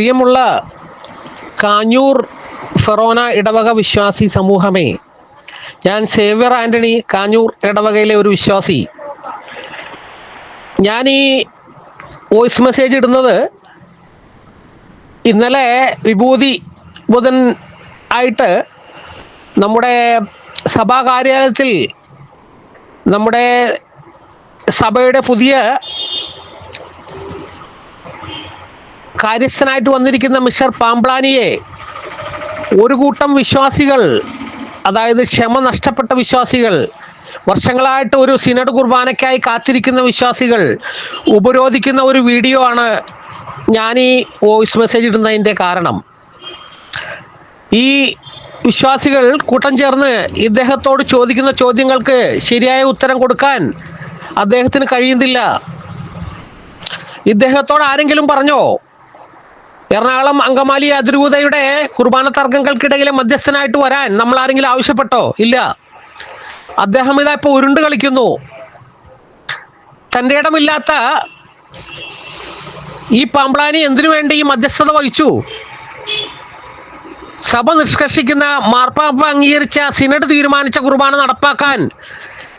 പ്രിയമുള്ള കാഞ്ഞൂർ ഫെറോന ഇടവക വിശ്വാസി സമൂഹമേ ഞാൻ സേവ്യർ ആന്റണി കാഞ്ഞൂർ ഇടവകയിലെ ഒരു വിശ്വാസി. ഞാൻ ഈ വോയിസ് മെസ്സേജ് ഇടുന്നത് ഇന്നലെ വിഭൂതി ബുധൻ ആയിട്ട് നമ്മുടെ സഭാ കാര്യാലയത്തിൽ നമ്മുടെ സഭയുടെ പുതിയ കാര്യസ്ഥനായിട്ട് വന്നിരിക്കുന്ന മിസ്റ്റർ പാംപ്ലാനിയെ ഒരു കൂട്ടം വിശ്വാസികൾ അതായത് ക്ഷമ നഷ്ടപ്പെട്ട വിശ്വാസികൾ വർഷങ്ങളായിട്ട് ഒരു സിനഡ് കുർബാനയ്ക്കായി കാത്തിരിക്കുന്ന വിശ്വാസികൾ ഉപരോധിക്കുന്ന ഒരു വീഡിയോ ആണ് ഞാൻ ഈ വോയിസ് മെസ്സേജ് ഇടുന്നതിന്റെ കാരണം. ഈ വിശ്വാസികൾ കൂട്ടം ചേർന്ന് ഇദ്ദേഹത്തോട് ചോദിക്കുന്ന ചോദ്യങ്ങൾക്ക് ശരിയായ ഉത്തരം കൊടുക്കാൻ അദ്ദേഹത്തിന് കഴിയുന്നില്ല. ഇദ്ദേഹത്തോട് ആരെങ്കിലും പറഞ്ഞോ? എറണാകുളം അങ്കമാലി അതിരൂതയുടെ കുർബാന തർക്കങ്ങൾക്കിടയിലെ മധ്യസ്ഥനായിട്ട് വരാൻ നമ്മൾ ആരെങ്കിലും ആവശ്യപ്പെട്ടോ? ഇല്ല. അദ്ദേഹം ഇതാ ഇപ്പോൾ ഉരുണ്ട് കളിക്കുന്നു. തന്റെ ഇടമില്ലാത്ത ഈ പാമ്പ്ളാനി എന്തിനു വേണ്ടി ഈ മധ്യസ്ഥത വഹിച്ചു? സഭ നിഷ്കർഷിക്കുന്ന മാർപ്പാപ്പ അംഗീകരിച്ച സിനഡ് തീരുമാനിച്ച കുർബാന നടപ്പാക്കാൻ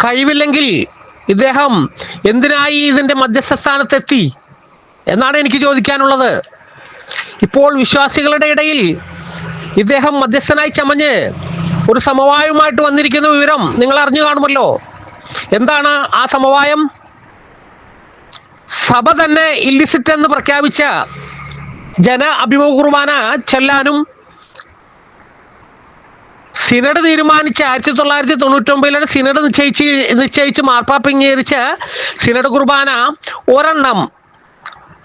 കഴിവില്ലെങ്കിൽ ഇദ്ദേഹം എന്തിനായി ഇതിന്റെ മധ്യസ്ഥ സ്ഥാനത്തെത്തി എന്നാണ് എനിക്ക് ചോദിക്കാനുള്ളത്. ഇപ്പോൾ വിശ്വാസികളുടെ ഇടയിൽ ഇദ്ദേഹം മധ്യസ്ഥനായി ചമഞ്ഞ് ഒരു സമവായവുമായിട്ട് വന്നിരിക്കുന്ന വിവരം നിങ്ങൾ അറിഞ്ഞു കാണുമല്ലോ. എന്താണ് ആ സമവായം? സഭ തന്നെ ഇല്ലിസിറ്റ് എന്ന് പ്രഖ്യാപിച്ച ജന അഭിമുഖ കുർബാന ചെല്ലാനും സിനഡ് തീരുമാനിച്ച ആയിരത്തി തൊള്ളായിരത്തി തൊണ്ണൂറ്റൊമ്പതിലാണ് സിനഡ് നിശ്ചയിച്ച് നിശ്ചയിച്ച് മാർപ്പാപ്പിംഗീകരിച്ച സിനഡ് കുർബാന ഒരെണ്ണം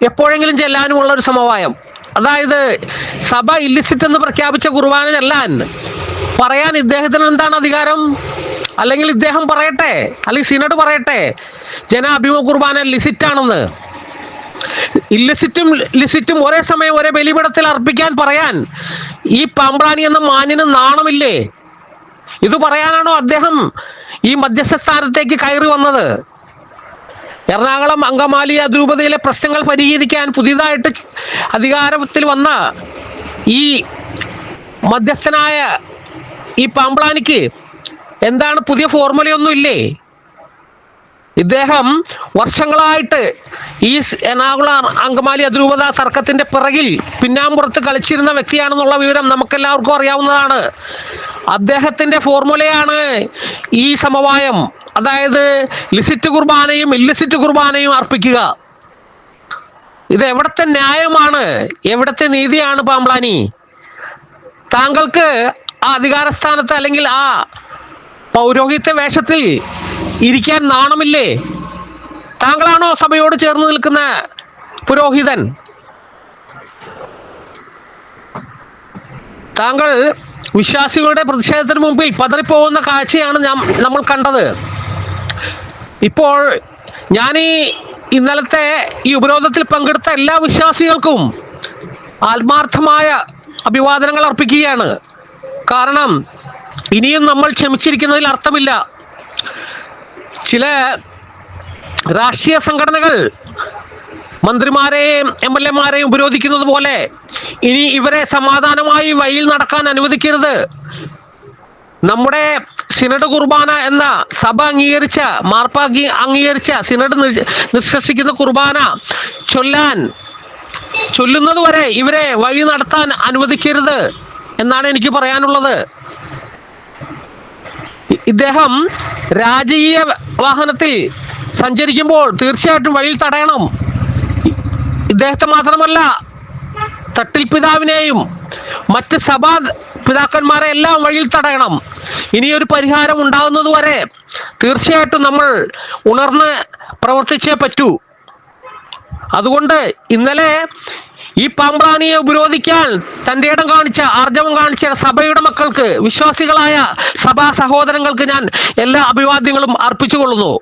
എപ്പോഴെങ്കിലും ചെല്ലാനുമുള്ള ഒരു സമവായം. അതായത് സഭ ഇല്ലിസിറ്റ് എന്ന് പ്രഖ്യാപിച്ച കുർബാന ചെല്ലാൻ പറയാൻ ഇദ്ദേഹത്തിന് എന്താണ് അധികാരം? അല്ലെങ്കിൽ ഇദ്ദേഹം പറയട്ടെ അല്ലെങ്കിൽ സിനഡ് പറയട്ടെ ജനാഭിമുഖ കുർബാന ലിസിറ്റ് ആണെന്ന്. ഇല്ലിസിറ്റും ലിസിറ്റും ഒരേ സമയം ഒരേ ബലിപീഠത്തിൽ അർപ്പിക്കാൻ പറയാൻ ഈ പാമ്പ്രാണി എന്ന മാന്യന് നാണമില്ലേ? ഇത് പറയാനാണോ അദ്ദേഹം ഈ മധ്യസ്ഥ സ്ഥാനത്തേക്ക് കയറി വന്നത്? എറണാകുളം അങ്കമാലി അതിരൂപതയിലെ പ്രശ്നങ്ങൾ പരിഹരിക്കാൻ പുതിയതായിട്ട് അധികാരത്തിൽ വന്ന ഈ മധ്യസ്ഥനായ ഈ പാമ്പ്ലാനിക്ക് എന്താണ് പുതിയ ഫോർമുലയൊന്നും ഇല്ലേ? ഇദ്ദേഹം വർഷങ്ങളായിട്ട് ഈ എറണാകുളം അങ്കമാലി അതിരൂപത തർക്കത്തിന്റെ പിറകിൽ പിന്നാമ്പുറത്ത് കളിച്ചിരുന്ന വ്യക്തിയാണെന്നുള്ള വിവരം നമുക്കെല്ലാവർക്കും അറിയാവുന്നതാണ്. അദ്ദേഹത്തിന്റെ ഫോർമുലയാണ് ഈ സമവായം. അതായത് ലിസിറ്റ് കുർബാനയും ഇല്ലിസിറ്റ് കുർബാനയും അർപ്പിക്കുക. ഇത് എവിടത്തെ ന്യായമാണ്? എവിടത്തെ നീതിയാണ് പാമ്പ്ലാനി? താങ്കൾക്ക് ആ അധികാരസ്ഥാനത്ത് അല്ലെങ്കിൽ ആ പൗരോഹിത്യ വേഷത്തിൽ ഇരിക്കാൻ നാണമില്ലേ? താങ്കളാണോ സഭയോട് ചേർന്ന് നിൽക്കുന്ന പുരോഹിതൻ? താങ്കൾ വിശ്വാസികളുടെ പ്രതിഷേധത്തിന് മുമ്പിൽ പതറിപ്പോകുന്ന കാഴ്ചയാണ് നമ്മൾ കണ്ടത്. ഇപ്പോൾ ഞാൻ ഈ ഇന്നലത്തെ ഈ ഉപരോധത്തിൽ പങ്കെടുത്ത എല്ലാ വിശ്വാസികൾക്കും ആത്മാർത്ഥമായ അഭിവാദനങ്ങൾ അർപ്പിക്കുകയാണ്. കാരണം ഇനിയും നമ്മൾ ക്ഷമിച്ചിരിക്കുന്നതിൽ അർത്ഥമില്ല. ചില രാഷ്ട്രീയ സംഘടനകൾ മന്ത്രിമാരെയും എം എൽ എമാരെയും ഉപരോധിക്കുന്നത് പോലെ ഇനി ഇവരെ സമാധാനമായി വഴിയിൽ നടക്കാൻ അനുവദിക്കരുത്. നമ്മുടെ സിനഡ് കുർബാന എന്ന സഭ അംഗീകരിച്ച മാർപ്പാക്കി അംഗീകരിച്ച സിനഡ് നിഷ്കർഷിക്കുന്ന കുർബാന ചൊല്ലാൻ ചൊല്ലുന്നത് വരെ ഇവരെ വഴി നടത്താൻ അനുവദിക്കരുത് എന്നാണ് എനിക്ക് പറയാനുള്ളത്. ഇദ്ദേഹം രാജകീയ വാഹനത്തിൽ സഞ്ചരിക്കുമ്പോൾ തീർച്ചയായിട്ടും വഴിയിൽ തടയണം. ഇദ്ദേഹത്തെ മാത്രമല്ല തട്ടിൽ പിതാവിനെയും മറ്റ് സഭാ പിതാക്കന്മാരെ എല്ലാം വഴിയിൽ തടയണം. ഇനിയൊരു പരിഹാരം ഉണ്ടാകുന്നത് വരെ തീർച്ചയായിട്ടും നമ്മൾ ഉണർന്ന് പ്രവർത്തിച്ചേ പറ്റൂ. അതുകൊണ്ട് ഇന്നലെ ഈ പാമ്പ്രാണിയെ ഉപരോധിക്കാൻ തന്റെ ഇടം കാണിച്ച ആർജവം കാണിച്ച സഭയുടെ മക്കൾക്ക് വിശ്വാസികളായ സഭാ സഹോദരങ്ങൾക്ക് ഞാൻ എല്ലാ അഭിവാദ്യങ്ങളും അർപ്പിച്ചുകൊള്ളുന്നു.